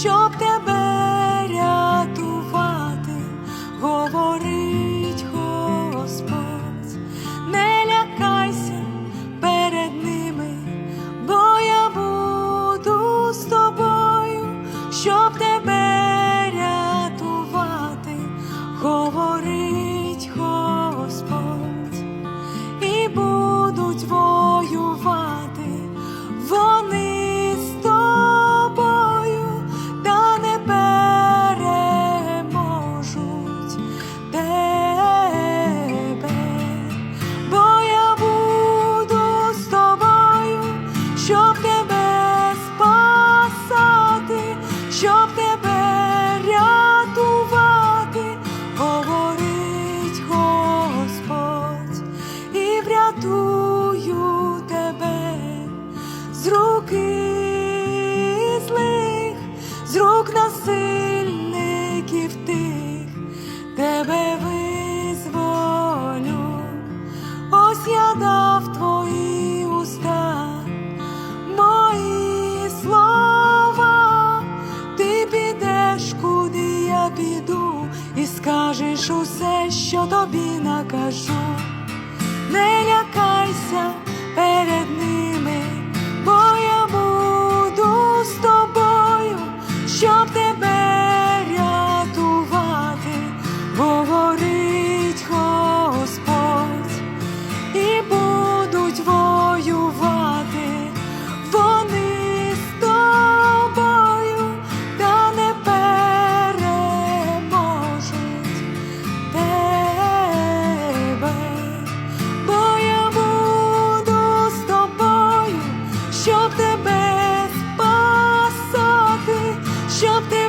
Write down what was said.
щоб тебе рятувати, говори. щоб тебе спасати, щоб тебе рятувати, говорить Господь і врятує. Зробиш усе, що тобі накажу, не лякайся. щоб тебе спасати, щоб тебе.